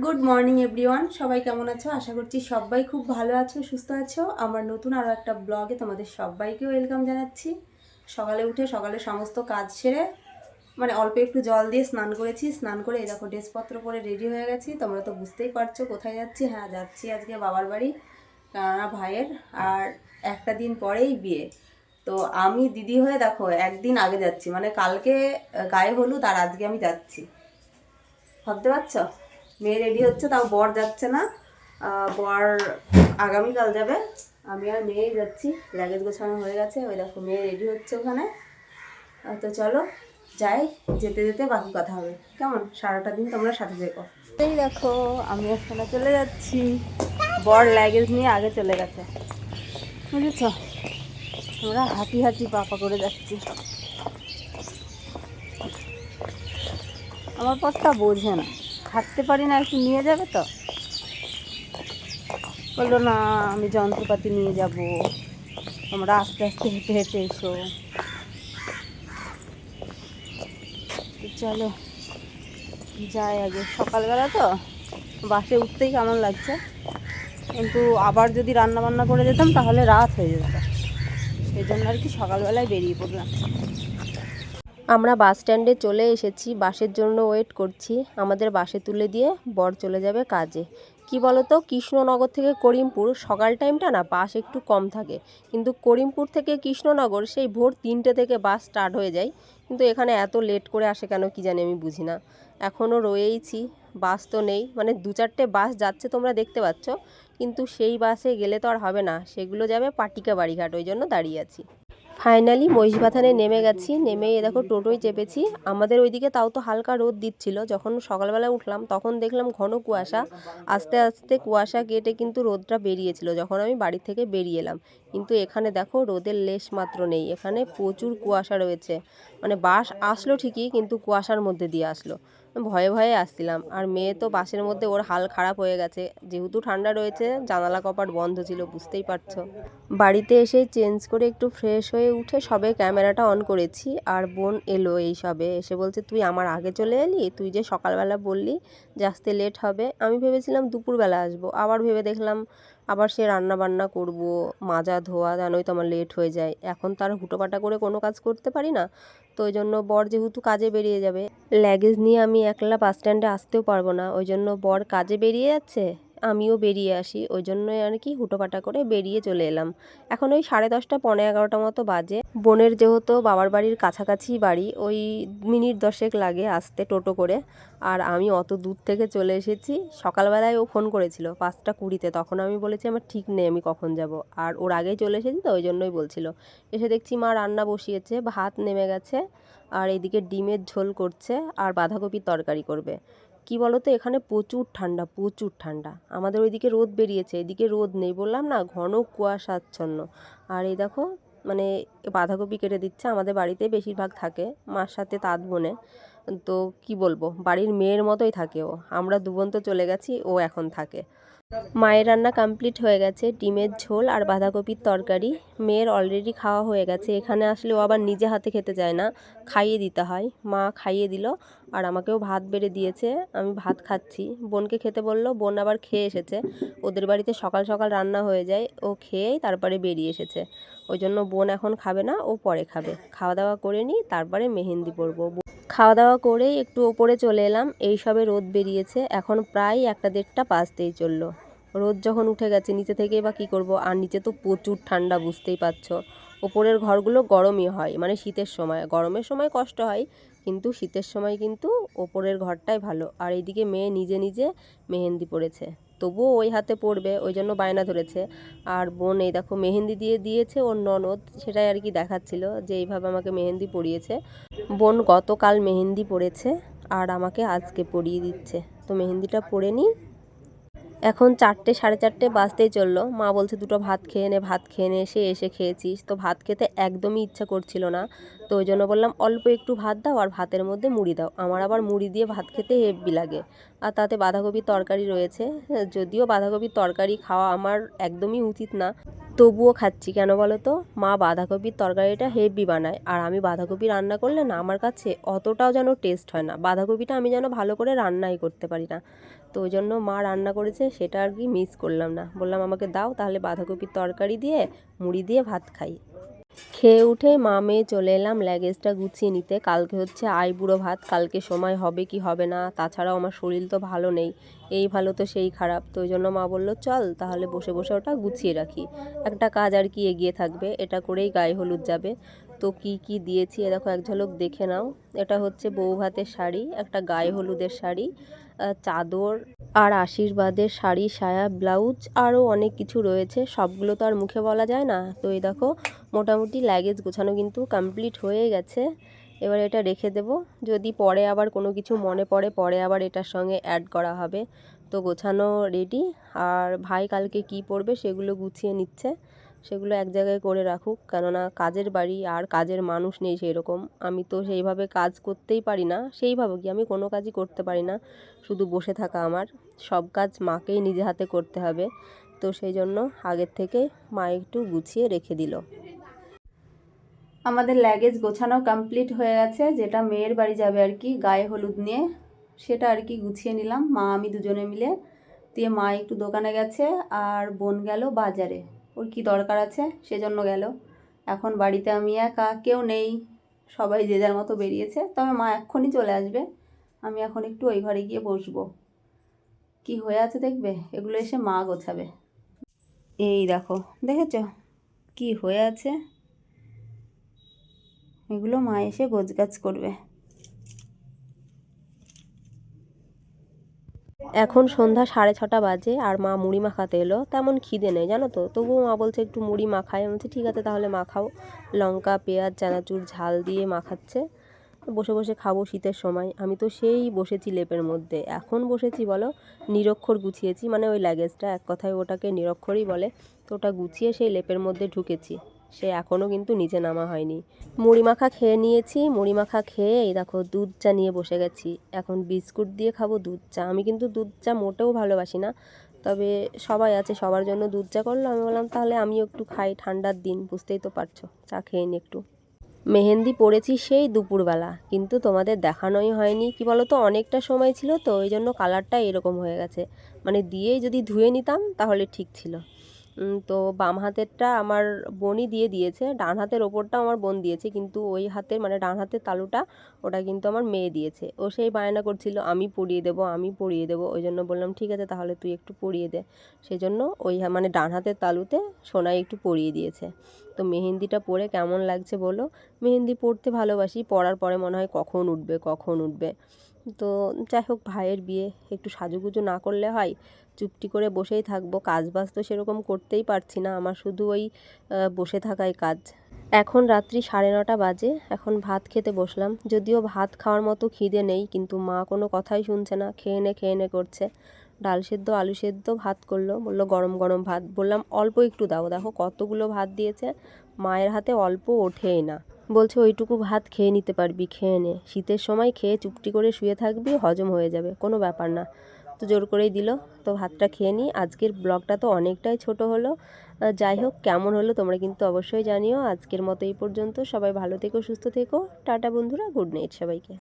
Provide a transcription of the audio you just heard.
Good morning everyone সবাই কেমন আছো? আশা করছি সবাই খুব ভালো আছো, সুস্থ আছো। আমার নতুন আরও একটা ব্লগে তোমাদের সবাইকে ওয়েলকাম জানাচ্ছি। সকালে উঠে সকালে সমস্ত কাজ সেরে মানে অল্প একটু জল দিয়ে স্নান করেছি। স্নান করে এই দেখো ড্রেসপত্র পরে রেডি হয়ে গেছি। তোমরা তো বুঝতেই পারছ কোথায় যাচ্ছি। হ্যাঁ যাচ্ছি আজকে বাবার বাড়ি কেননা ভাইয়ের, আর একটা দিন পরেই বিয়ে। তো আমি দিদি হয়ে দেখো একদিন আগে যাচ্ছি। মানে কালকে, গায়ে হলুদ আর আজকে আমি যাচ্ছি। ভাবতে পারছ? মেয়ে রেডি হচ্ছে, তাও বর যাচ্ছে না। বর আগামীকাল যাবে। আমি আর মেয়েই যাচ্ছি। লাগেজ গোছানো হয়ে গেছে। ওই দেখো মেয়ে রেডি হচ্ছে ওখানে। তো চলো, যাই। যেতে যেতে বাকি কথা হবে। কেমন? সারাটা দিন তোমরা সাথে দেখো এই দেখো, আমি ওখানে চলে যাচ্ছি। বর লাগেজ নিয়ে আগে চলে গেছে। বুঝেছ? আমরা হাঁটি হাঁটি পাপা করে যাচ্ছি। আমার পথটা বোঝে না। হাঁটতে পারি না, একটু নিয়ে যাবে তো? বলল, না, আমি যন্ত্রপাতি নিয়ে যাব। তোমরা আস্তে আস্তে হেঁটে হেঁটে এসো। চলো, যাই আগে। সকালবেলা তো বাসে উঠতেই কেমন লাগছে। কিন্তু আবার যদি রান্না বান্না করে যেতাম, তাহলে রাত হয়ে যেত। সেই জন্য আর কি সকালবেলায় বেরিয়ে পড়লাম। আমরা বাস স্ট্যান্ডে চলে এসেছি, বাসের জন্য ওয়েট করছি। আমাদের বাসে তুলে দিয়ে বর চলে যাবে কাজে। কি বলতো, কৃষ্ণনগর থেকে করিমপুর সকাল টাইমটা না বাস একটু কম থাকে। কিন্তু করিমপুর থেকে কৃষ্ণনগর সেই ভোর তিনটে থেকে বাস স্টার্ট হয়ে যায়। কিন্তু এখানে এত লেট করে আসে কেন কি জানি আমি বুঝি না। এখনও রয়েইছি, বাস তো নেই। মানে দু চারটে বাস যাচ্ছে তোমরা দেখতে পাচ্ছ। কিন্তু সেই বাসে গেলে তো আর হবে না। সেগুলো যাবে পাটিকা বাড়িঘাট, ওই জন্য দাঁড়িয়ে আছি। ফাইনালি মহিষবাথানে নেমে গেছি। নেমে এ দেখো টোটোয় চেপেছি। আমাদের ওইদিকে তাও তো হালকা রোদ দিচ্ছিল। যখন সকালবেলা উঠলাম, তখন দেখলাম ঘন কুয়াশা। আস্তে আস্তে কুয়াশা কেটে কিন্তু রোদটা বেরিয়েছিল, যখন আমি বাড়ি থেকে বেরিয়ে এলাম। কিন্তু এখানে দেখো রোদের লেশ মাত্র নেই। এখানে প্রচুর কুয়াশা রয়েছে। মানে বাস আসলো ঠিকই, কিন্তু কুয়াশার মধ্যে দিয়ে আসলো। ভয়ে ভয়ে আসছিলাম। আর মেয়ে তো বাসের মধ্যে ওর হাল খারাপ হয়ে গেছে। যেহেতু ঠান্ডা রয়েছে, জানালা কপাট বন্ধ ছিল, বুঝতেই পারছ। বাড়িতে এসে চেঞ্জ করে একটু ফ্রেশ হয়ে উঠে সবে ক্যামেরাটা অন করেছি। আর বোন এলো এই সবে। এসে বলছে, তুই আমার আগে চলে এলি? তুই যে সকালবেলা বললি যে আসতে লেট হবে। আমি ভেবেছিলাম দুপুরবেলা আসব। আবার ভেবে দেখলাম আবার সে রান্না বান্না করব, মাজা ধোয়া, জানোই তো আমার লেট হয়ে যায়। এখন তার হুটোপাটা করে কোনো কাজ করতে পারি না। তো ওই জন্য বর যেহেতু কাজে বেরিয়ে যাবে ল্যাগেজ নিয়ে আমি একলা বাস স্ট্যান্ডে আসতেও পারব না। ওই জন্য বর কাজে বেরিয়ে যাচ্ছে? আমিও বেরিয়ে আসি। ওই জন্যই আর কি হুটোপাটা করে বেরিয়ে চলে এলাম। এখন ওই সাড়ে দশটা পনেরো এগারোটা মতো বাজে। বোনের যেহেতু বাবার বাড়ির কাছাকাছি বাড়ি, ওই মিনিট দশেক লাগে আসতে টোটো করে। আর আমি অত দূর থেকে চলে এসেছি। সকালবেলায় ও ফোন করেছিল পাঁচটা কুড়িতে। তখন আমি বলেছি, আমার ঠিক নেই, আমি কখন যাব? আর ওর আগেই চলে এসেছি তো ওই জন্যই বলছিল। এসে দেখছি মা রান্না বসিয়েছে, ভাত নেমে গেছে। আর এদিকে ডিমের ঝোল করছে, আর বাঁধাকপির তরকারি করবে। কি বলো তো এখানে প্রচুর ঠান্ডা প্রচুর ঠান্ডা। আমাদের ওইদিকে রোদ বেরিয়েছে, এদিকে রোদ নেই। বললাম না, ঘন কুয়াশাচ্ছন্ন। আর এই দেখো মানে বাঁধাকপি কেটে দিচ্ছে, আমাদের বাড়িতে বেশিরভাগ থাকে, মার সাথে তাঁত বোনে। তো কি বলব, বাড়ির মেয়ের মতোই থাকে ও। আমরা দু বোন তো চলে গেছি, ও এখন থাকে। মায়ের রান্না কমপ্লিট হয়ে গেছে, ডিমের ঝোল আর বাঁধাকপির তরকারি। মেয়ের অলরেডি খাওয়া হয়ে গেছে, এখানে আসলে ও আবার নিজে হাতে খেতে চায় না, খাইয়ে দিতে হয়। মা খাইয়ে দিল আর আমাকেও ভাত বেড়ে দিয়েছে, আমি ভাত খাচ্ছি। বোনকে খেতে বলল, বোন আবার খেয়ে এসেছে। ওদের বাড়িতে সকাল সকাল রান্না হয়ে যায়, ও খেয়েই তারপরে বেরিয়ে এসেছে। ওই জন্য বোন এখন খাবে না, ও পরে খাবে। খাওয়া দাওয়া করে নিই, তারপরে মেহেন্দি পরবো। খাওয়া দাওয়া করেই একটু ওপরে চলে এলাম। এই সবে রোদ বেরিয়েছে। এখন প্রায় একটা দেড়টা বাজতেই চলল। রোদ যখন উঠে গেছে, নিচে থেকে বা কী করব? আর নিচে তো প্রচুর ঠান্ডা, বুঝতেই পারছ। ওপরের ঘরগুলো গরমই হয় মানে শীতের সময়। গরমের সময় কষ্ট হয়, কিন্তু শীতের সময় কিন্তু ওপরের ঘরটাই ভালো। আর এইদিকে মেয়ে নিজে নিজে মেহেন্দি পড়েছে তবুও ওই হাতে পড়বে, ওই জন্য বায়না ধরেছে। আর বোন এই দেখো মেহেন্দি দিয়ে দিয়েছে ওর ননদ, সেটাই আর কি দেখাচ্ছিল যে এইভাবে আমাকে মেহেন্দি পরিয়েছে। বোন গতকাল মেহেন্দি পড়েছে আর আমাকে আজকে পরিয়ে দিচ্ছে। তো মেহেন্দিটা পরে নিই। এখন চারটে, সাড়ে চারটে বাজতেই চলল। মা বলছে দুটো ভাত খেয়ে নে, ভাত খেয়ে নে, এসে এসে খেয়েছিস। তো ভাত খেতে একদমই ইচ্ছা করছিল না। তো ওই জন্য বললাম, অল্প একটু ভাত দাও আর ভাতের মধ্যে মুড়ি দাও। আমার আবার মুড়ি দিয়ে ভাত খেতে হেব্বি লাগে। আর তাতে বাঁধাকপির তরকারি রয়েছে। যদিও বাঁধাকপির তরকারি খাওয়া আমার একদমই উচিত না, তবুও খাচ্ছি। কেন বলো তো? মা বাঁধাকপির তরকারিটা হেভি বানায়। আর আমি বাঁধাকপি রান্না করলে না, আমার কাছে অতটাও যেন টেস্ট হয় না। বাঁধাকপিটা আমি যেন ভালো করে রান্নাই করতে পারি না। তো ওই জন্য মা রান্না করেছে, সেটা আর কি মিস করলাম না। বললাম, আমাকে দাও, তাহলে বাঁধাকপির তরকারি দিয়ে মুড়ি দিয়ে ভাত খাই। খেয়ে উঠে মা মেয়ে চলে এলাম ল্যাগেজটা গুছিয়ে নিতে। কালকে হচ্ছে আইবুড়ো ভাত, কালকে সময় হবে কি হবে না, তাছাড়াও আমার শরীর তো ভালো নেই। এই ভালো তো সেই খারাপ, তো ওই জন্য মা বলল, চল, তাহলে বসে বসে ওটা গুছিয়ে রাখি। একটা কাজ আর কি এগিয়ে থাকবে, এটা করেই গায়ে হলুদ যাবে। তো কি কি দিয়েছি? এ দেখো, এক ঝলক দেখে নাও। এটা হচ্ছে বউ ভাতের শাড়ি, একটা গায়ে হলুদের শাড়ি চাদর আর আশীর্বাদের শাড়ি, সায়া, ব্লাউজ আরও অনেক কিছু রয়েছে। সবগুলো তো আর মুখে বলা যায় না। তো এই দেখো, মোটামুটি লাগেজ গোছানো কিন্তু কমপ্লিট হয়ে গেছে। এবার এটা রেখে দেব। যদি পরে আবার কোনো কিছু মনে পড়ে, পরে আবার এটার সঙ্গে অ্যাড করা হবে। তো গোছানো রেডি আর ভাই কালকে কি পরবে সেগুলো গুছিয়ে নিচ্ছে। সেগুলো এক জায়গায় করে রাখুক। কেননা কাজের বাড়ি আর কাজের মানুষ নেই সেই রকম আমি তো সেইভাবে কাজ করতেই পারি না। সেইভাবে কি আমি কোনো কাজই করতে পারি না। শুধু বসে থাকা আমার। সব কাজ মাকেই নিজে হাতে করতে হবে। তো সেই জন্য আগের থেকে মা একটু গুছিয়ে রেখে দিল। আমাদের লাগেজ গোছানো কমপ্লিট হয়ে গেছে। যেটা মেয়ের বাড়ি যাবে আর কি, গায়ে হলুদ নিয়ে, সেটা আর কি গুছিয়ে নিলাম। মা, আমি দুজনে মিলে। দিয়ে মা একটু দোকানে গেছে। আর বোন গেল বাজারে। ওর কি দরকার আছে? সেজন্য গেল। এখন বাড়িতে আমি একা, কেউ নেই। সবাই যে যার মতো বেরিয়েছে। তবে মা এক্ষুনি চলে আসবে। আমি এখন একটু ওই ঘরে গিয়ে বসবো। কি হয়ে আছে দেখবে? এগুলো এসে মা গোছাবে। এই দেখো, দেখেছ? কি হয়ে আছে? এগুলো মা এসে গোছগাছ করবে। এখন সন্ধ্যা সাড়ে ছটা বাজে আর মা মুড়ি মাখাতে এলো। তেমন খিদে নেই, জানো তো? তবুও মা বলছে একটু মুড়ি মাখায় আমি বলছি, ঠিক আছে, তাহলে মাখাও। লঙ্কা, পেঁয়াজ, চানাচুর, ঝাল দিয়ে মাখাচ্ছে। বসে বসে খাব শীতের সময়। আমি তো সেই বসেছি লেপের মধ্যে। এখন বসেছি, বলো? নিরক্ষর গুছিয়েছি মানে ওই লাগেজটা এক কথায় ওটাকে নিরক্ষরই বলে। তো ওটা গুছিয়ে সেই লেপের মধ্যে ঢুকেছি। সে এখনও কিন্তু নিচে নামা হয়নি। মুড়ি মাখা খেয়ে নিয়েছি মুড়ি মাখা খেয়ে এই দেখো দুধ চা নিয়ে বসে গেছি। এখন বিস্কুট দিয়ে খাব দুধ চা। আমি কিন্তু দুধ চা মোটেও ভালোবাসি না, তবে সবাই আছে, সবার জন্য দুধ চা করল। আমি বললাম, তাহলে আমিও একটু খাই ঠান্ডার দিন, বুঝতেই তো পারছ। চা খেয়ে নি একটু। মেহেন্দি পড়েছি সেই দুপুরবেলা, কিন্তু তোমাদের দেখানোই হয়নি। কি বলো তো অনেকটা সময় ছিল তো, ওই জন্য কালারটা এরকম হয়ে গেছে। মানে দিয়েই যদি ধুয়ে নিতাম, তাহলে ঠিক ছিল। তো বাম হাতেরটা আমার বোনই দিয়ে দিয়েছে, ডান হাতের ওপরটা আমার বোন দিয়েছে, কিন্তু ওই হাতের মানে ডান হাতের তালুটা ওটা কিন্তু আমার মেয়ে দিয়েছে। ও সেই বায়না করছিল, আমি পরিয়ে দেবো, আমি পরিয়ে দেবো। ওই জন্য বললাম, ঠিক আছে, তাহলে তুই একটু পরিয়ে দে। সেই জন্য ওই মানে ডান হাতের তালুতে সোনাই একটু পরিয়ে দিয়েছে। তো মেহেন্দিটা পরে কেমন লাগছে বলো? মেহেন্দি পড়তে ভালোবাসি, পরার পরে মনে হয় কখন উঠবে কখন উঠবে। তো যাই হোক, ভাইয়ের বিয়ে একটু সাজুগুজু না করলে হয় চুপটি করে বসেই থাকব। কাজ বাজ তো সেরকম করতেই পারছি না। আমার শুধু ওই বসে থাকাই কাজ। এখন রাত্রি সাড়ে নটা বাজে। এখন ভাত খেতে বসলাম। যদিও ভাত খাওয়ার মতো খিদে নেই, কিন্তু মা কোনো কথাই শুনছে না। খেয়ে নে খেয়ে নে করছে। ডাল সেদ্ধ, আলু সেদ্ধ, ভাত করল। বলল, গরম গরম ভাত। বললাম, অল্প একটু দাও। দেখো কতগুলো ভাত দিয়েছে। মায়ের হাতে অল্প, ওঠেই না। বলছে, ওইটুকু ভাত খেয়ে নিতে পারবি, খেয়ে নে। শীতের সময় খেয়ে চুপটি করে শুয়ে থাকবি, হজম হয়ে যাবে। কোনো ব্যাপার না। তো জোর করেই দিল। তো ভাতটা খেয়ে নিই। আজকের ব্লগটা তো অনেকটাই ছোট হলো। যাই হোক, কেমন হলো তোমরা কিন্তু অবশ্যই জানিও। আজকের মতো এই পর্যন্ত। সবাই ভালো থেকো, সুস্থ থেকো। টাটা বন্ধুরা, গুড নাইট সবাইকে।